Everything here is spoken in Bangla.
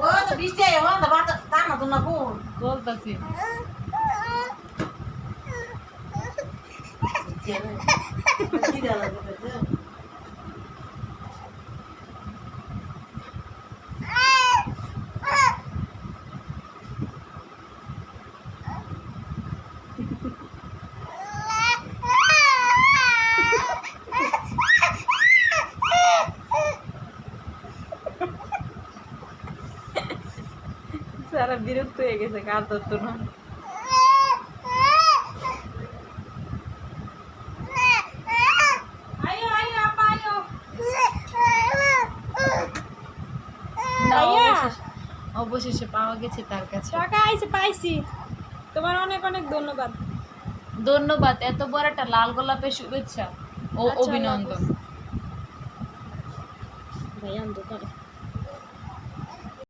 ও তো বিস্তে ও তো মাথা দানা তোলা কোন বলতাছি খিদা লাগে সারা বিরক্ত হয়ে গেছে কার ধরতো না। অবশেষে- পাওয়া গেছে তার কাছে। টাকা আইছে পাইছি। তোমার অনেক অনেক ধন্যবাদ। ধন্যবাদ এত বড় একটা লাল গোলাপের শুভেচ্ছা ও আচ্ছা, অভিনন্দন। ভাইয়া দোকানে